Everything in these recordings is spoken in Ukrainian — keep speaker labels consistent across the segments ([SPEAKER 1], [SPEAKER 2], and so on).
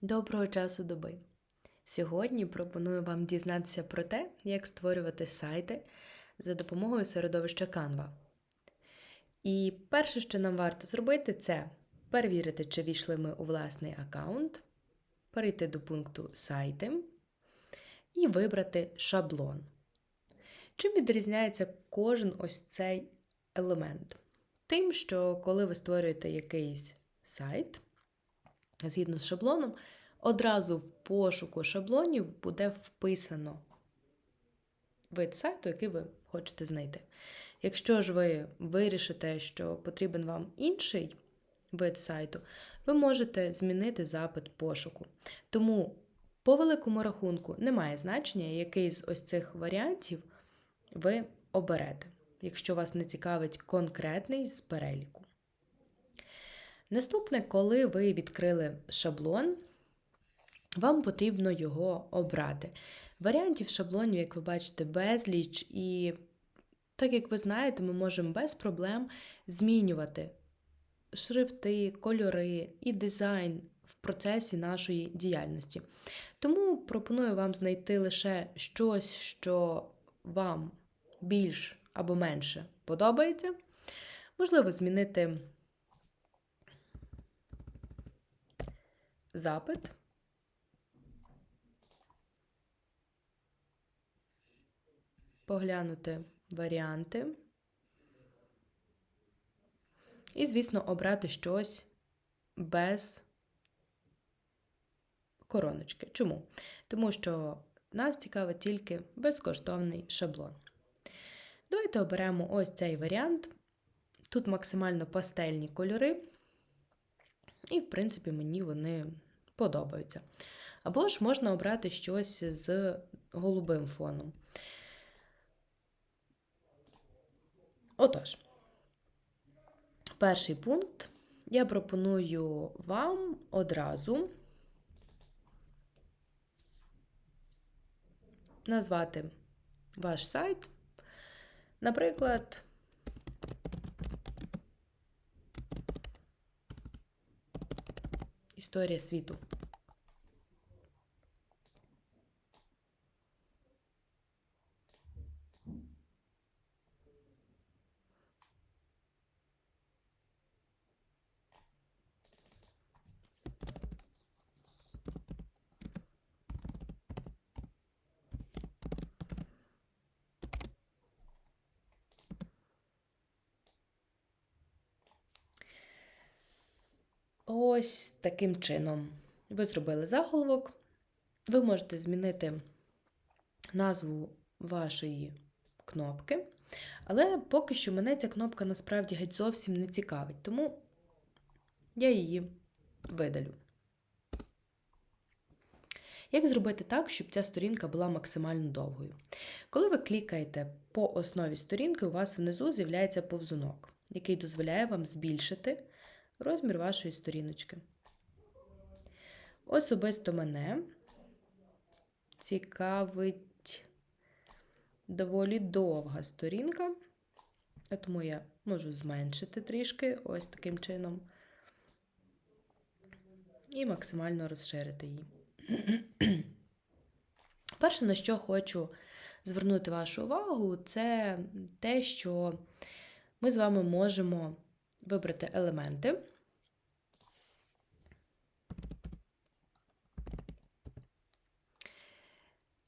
[SPEAKER 1] Доброго часу доби! Сьогодні пропоную вам дізнатися про те, як створювати сайти за допомогою середовища Canva. І перше, що нам варто зробити, це перевірити, чи війшли ми у власний аккаунт, перейти до пункту Сайти і вибрати шаблон. Чим відрізняється кожен ось цей елемент? Тим, що коли ви створюєте якийсь сайт, згідно з шаблоном, одразу в пошуку шаблонів буде вписано вид сайту, який ви хочете знайти. Якщо ж ви вирішите, що потрібен вам інший вид сайту, ви можете змінити запит пошуку. Тому, по великому рахунку, немає значення, який з ось цих варіантів ви оберете, якщо вас не цікавить конкретний з переліку. Наступне, коли ви відкрили шаблон, вам потрібно його обрати. Варіантів шаблонів, як ви бачите, безліч, і, так як ви знаєте, ми можемо без проблем змінювати шрифти, кольори і дизайн в процесі нашої діяльності. Тому пропоную вам знайти лише щось, що вам більш або менше подобається. Можливо, змінити запит. Поглянути варіанти. І, звісно, обрати щось без короночки. Чому? Тому що нас цікавить тільки безкоштовний шаблон. Давайте оберемо ось цей варіант. Тут максимально пастельні кольори. І, в принципі, мені вони подобаються. Або ж можна обрати щось з голубим фоном. Отож, перший пункт я пропоную вам одразу назвати ваш сайт, наприклад, Історія світу. Ось таким чином. Ви зробили заголовок. Ви можете змінити назву вашої кнопки, але поки що мене ця кнопка насправді геть зовсім не цікавить, тому я її видалю. Як зробити так, щоб ця сторінка була максимально довгою? Коли ви клікаєте по основі сторінки, у вас внизу з'являється повзунок, який дозволяє вам збільшити розмір вашої сторіночки. Особисто мене цікавить доволі довга сторінка, тому я можу зменшити трішки ось таким чином і максимально розширити її. Перше, на що хочу звернути вашу увагу, це те, що ми з вами можемо вибрати елементи.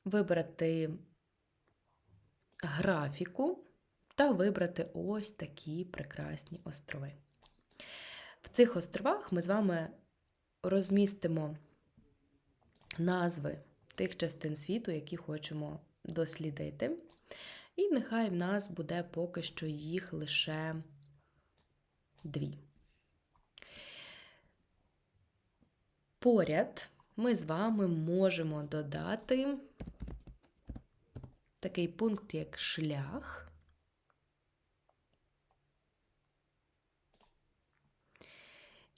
[SPEAKER 1] Вибрати графіку та вибрати ось такі прекрасні острови. В цих островах ми з вами розмістимо назви тих частин світу, які хочемо дослідити. І нехай в нас буде поки що їх лише дві. Поряд ми з вами можемо додати такий пункт, як шлях.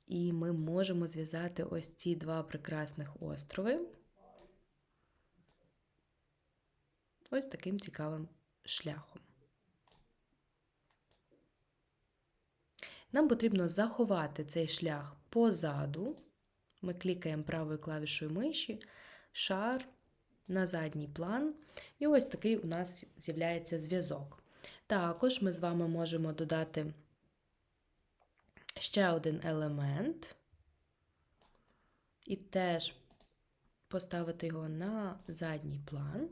[SPEAKER 1] І ми можемо зв'язати ось ці два прекрасних острови ось таким цікавим шляхом. Нам потрібно заховати цей шлях позаду Ми клікаємо правою клавішою миші, шар на задній план. І ось такий у нас з'являється зв'язок. Також ми з вами можемо додати ще один елемент і теж поставити його на задній план.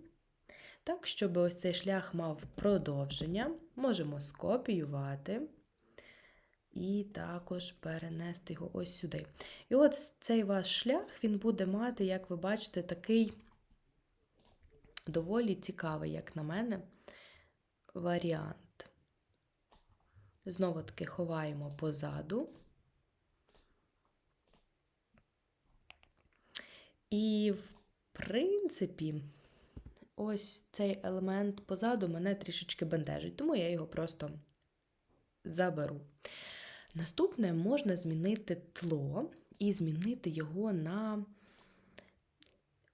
[SPEAKER 1] Так, щоб ось цей шлях мав продовження, можемо скопіювати і також перенести його ось сюди. І от цей ваш шлях він буде мати, як ви бачите, такий доволі цікавий, як на мене, варіант. Знову таки ховаємо позаду. І, в принципі, ось цей елемент позаду мене трішечки бентежить, тому я його просто заберу. Наступне можна змінити тло і змінити його на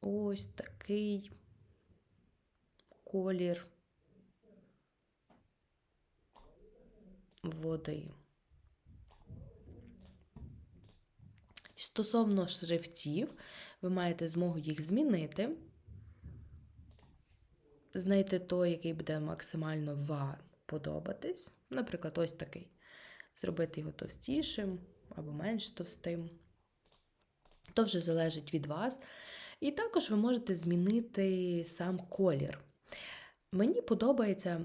[SPEAKER 1] ось такий колір води. Стосовно шрифтів, ви маєте змогу їх змінити, знайти той, який буде максимально вам подобатись. Наприклад, ось такий. Зробити його товстішим або менш товстим. То вже залежить від вас. І також ви можете змінити сам колір. Мені подобається,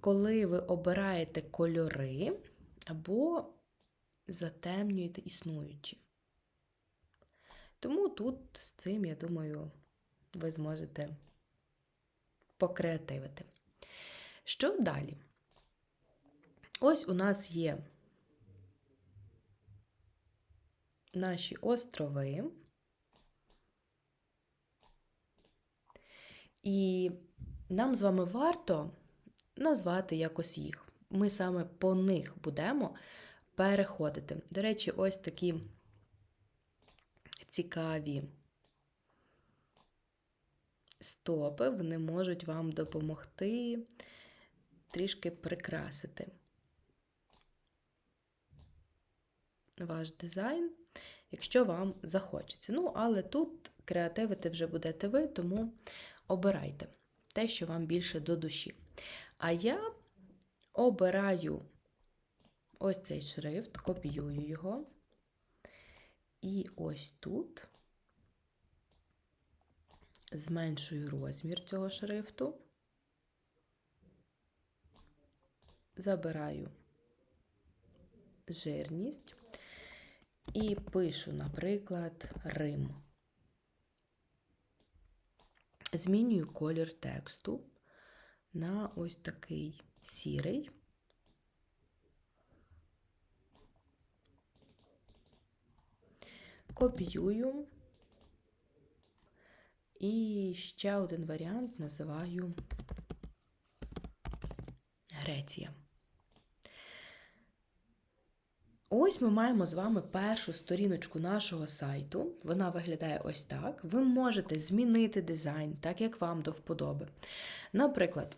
[SPEAKER 1] коли ви обираєте кольори або затемнюєте існуючі. Тому тут з цим, я думаю, ви зможете покреативити. Що далі? Ось у нас є наші острови. І нам з вами варто назвати якось їх. Ми саме по них будемо переходити. До речі, ось такі цікаві стопи, вони можуть вам допомогти трішки прикрасити ваш дизайн, якщо вам захочеться. Ну, але тут креативити вже будете ви, тому обирайте те, що вам більше до душі. А я обираю ось цей шрифт, копіюю його. І ось тут зменшую розмір цього шрифту, забираю жирність і пишу, наприклад, Рим. Змінюю колір тексту на ось такий сірий. Копіюю. І ще один варіант називаю Греція. Ось ми маємо з вами першу сторіночку нашого сайту. Вона виглядає ось так. Ви можете змінити дизайн, так як вам до вподоби. Наприклад,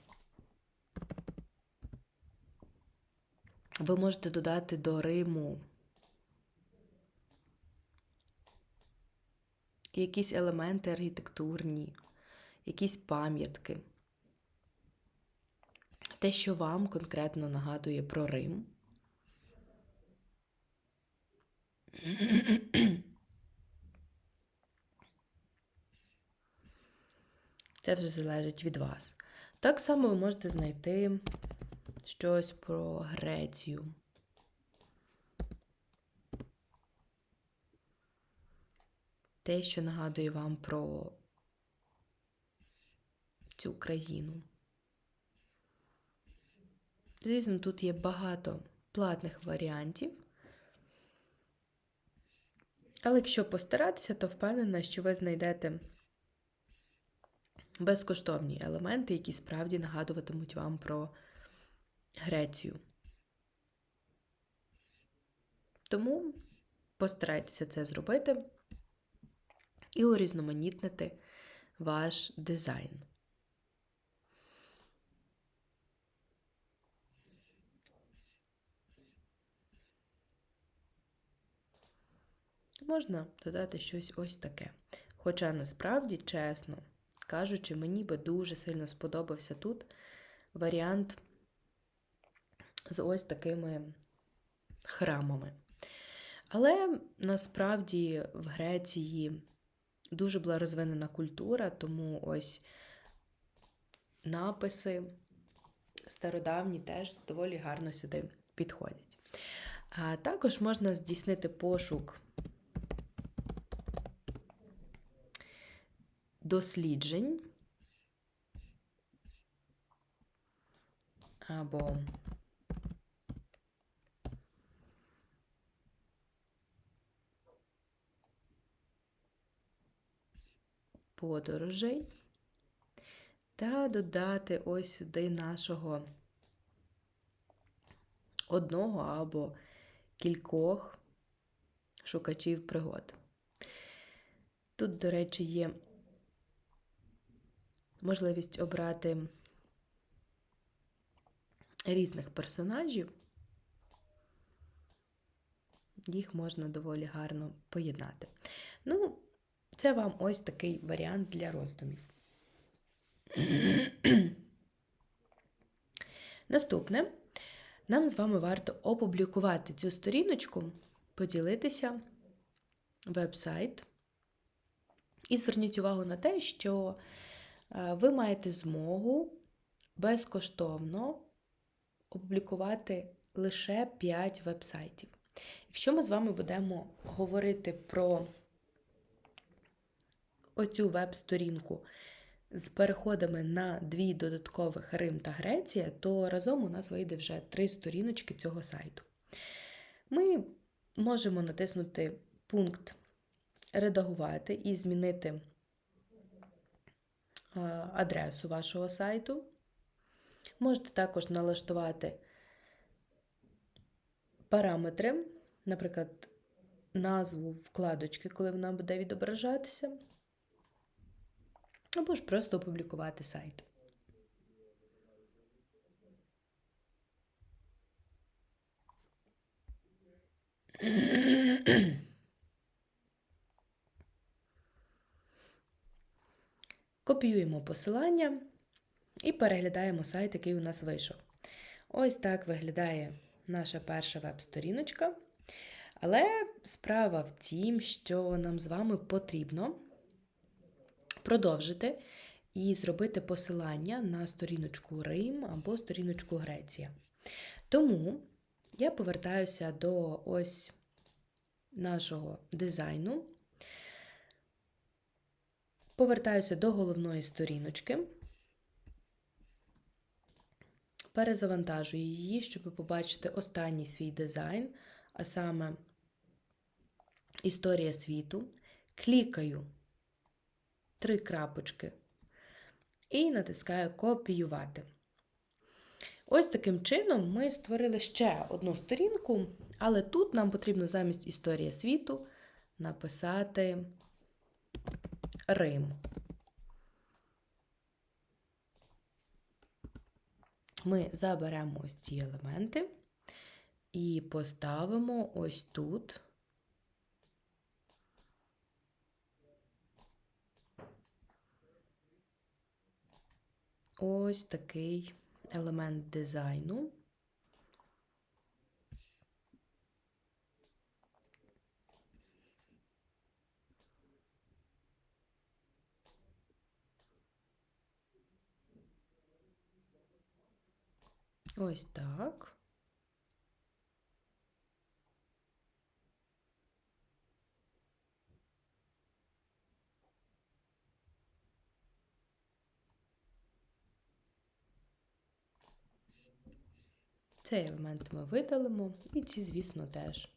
[SPEAKER 1] ви можете додати до Риму якісь елементи архітектурні, якісь пам'ятки. Те, що вам конкретно нагадує про Рим. Це вже залежить від вас. Так само ви можете знайти щось про Грецію. Те, що нагадує вам про цю країну. Звісно, тут є багато платних варіантів. Але якщо постаратися, то впевнена, що ви знайдете безкоштовні елементи, які справді нагадуватимуть вам про Грецію. Тому постарайтеся це зробити і урізноманітнити ваш дизайн. Можна додати щось ось таке. Хоча насправді, чесно кажучи, мені би дуже сильно сподобався тут варіант з ось такими храмами. Але насправді в Греції дуже була розвинена культура, тому ось написи стародавні теж доволі гарно сюди підходять. А також можна здійснити пошук досліджень або подорожей та додати ось сюди нашого одного або кількох шукачів пригод. Тут, до речі, є можливість обрати різних персонажів, їх можна доволі гарно поєднати. Ну, це вам ось такий варіант для роздумів. Наступне, нам з вами варто опублікувати цю сторіночку, поділитися веб-сайт. І зверніть увагу на те, що ви маєте змогу безкоштовно опублікувати лише 5 веб-сайтів. Якщо ми з вами будемо говорити про оцю веб-сторінку з переходами на дві додаткових Рим та Греція, то разом у нас вийде вже три сторіночки цього сайту. Ми можемо натиснути пункт Редагувати і змінити адресу вашого сайту. Можете також налаштувати параметри, наприклад, назву вкладочки, коли вона буде відображатися або ж просто опублікувати сайт. Копіюємо посилання і переглядаємо сайт, який у нас вийшов. Ось так виглядає наша перша веб-сторіночка. Але справа в тім, що нам з вами потрібно продовжити і зробити посилання на сторіночку Рим або сторіночку Греція. Тому я повертаюся до ось нашого дизайну, повертаюся до головної сторіночки, перезавантажую її, щоб побачити останній свій дизайн, а саме історія світу. Клікаю три крапочки. І натискаю Копіювати. Ось таким чином ми створили ще одну сторінку, але тут нам потрібно замість історія світу написати Рим. Ми заберемо ось ці елементи і поставимо ось тут ось такий елемент дизайну. Ось так. Цей елемент ми видалимо, і ці, звісно, теж.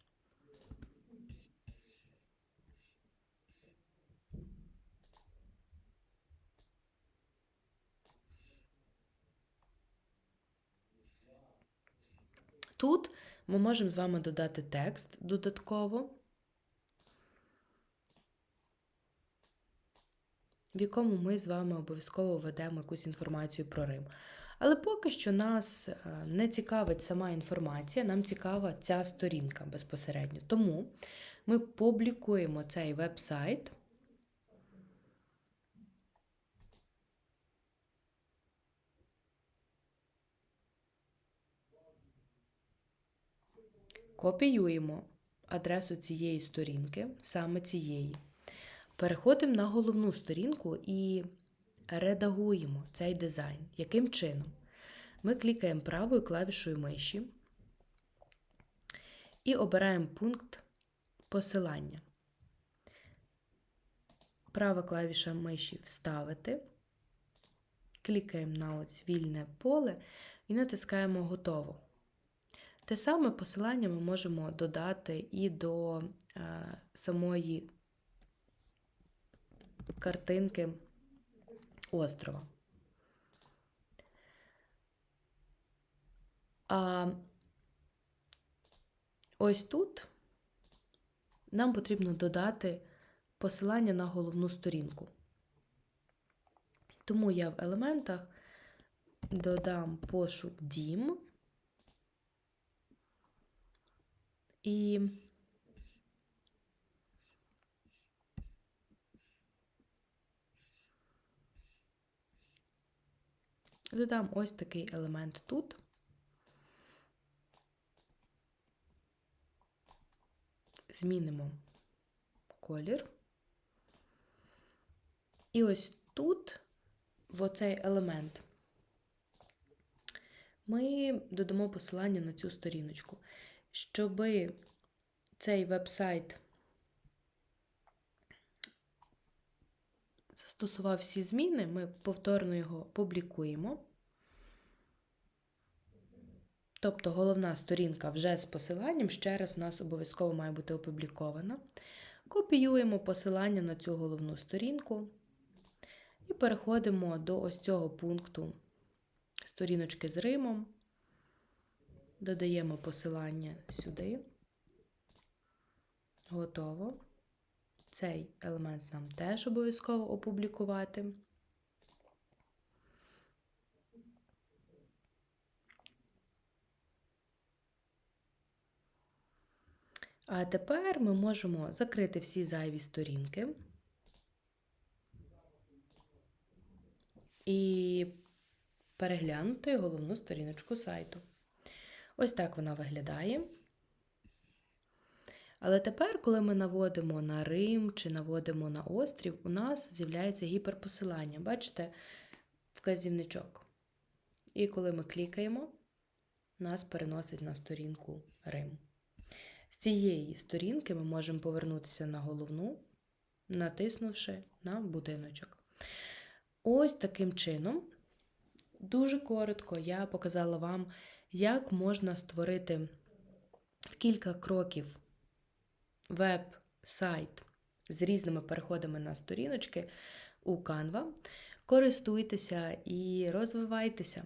[SPEAKER 1] Тут ми можемо з вами додати текст додатково, в якому ми з вами обов'язково введемо якусь інформацію про Рим. Але поки що нас е, не цікавить сама інформація, нам цікава ця сторінка безпосередньо. Тому ми публікуємо цей веб-сайт. Копіюємо адресу цієї сторінки, саме цієї. Переходимо на головну сторінку і редагуємо цей дизайн. Яким чином? Ми клікаємо правою клавішою миші і обираємо пункт посилання. Права клавіша миші Вставити. Клікаємо на ось вільне поле і натискаємо Готово. Те саме посилання ми можемо додати і до е, самої картинки острова. А ось тут нам потрібно додати посилання на головну сторінку. Тому я в елементах додам пошук дім і додам ось такий елемент тут. Змінимо колір. І ось тут, в оцей елемент, ми додамо посилання на цю сторіночку. Щоб цей веб-сайт застосував всі зміни, ми повторно його публікуємо. Тобто головна сторінка вже з посиланням, ще раз у нас обов'язково має бути опублікована. Копіюємо посилання на цю головну сторінку і переходимо до ось цього пункту сторіночки з Римом. Додаємо посилання сюди. Готово. Цей елемент нам теж обов'язково опублікувати. А тепер ми можемо закрити всі зайві сторінки і переглянути головну сторіночку сайту. Ось так вона виглядає. Але тепер, коли ми наводимо на Рим чи наводимо на острів, у нас з'являється гіперпосилання. Бачите, вказівничок. І коли ми клікаємо, нас переносить на сторінку Рим. З цієї сторінки ми можемо повернутися на головну, натиснувши на будиночок. Ось таким чином, дуже коротко, я показала вам, як можна створити в кілька кроків веб-сайт з різними переходами на сторіночки у Canva. Користуйтеся і розвивайтеся.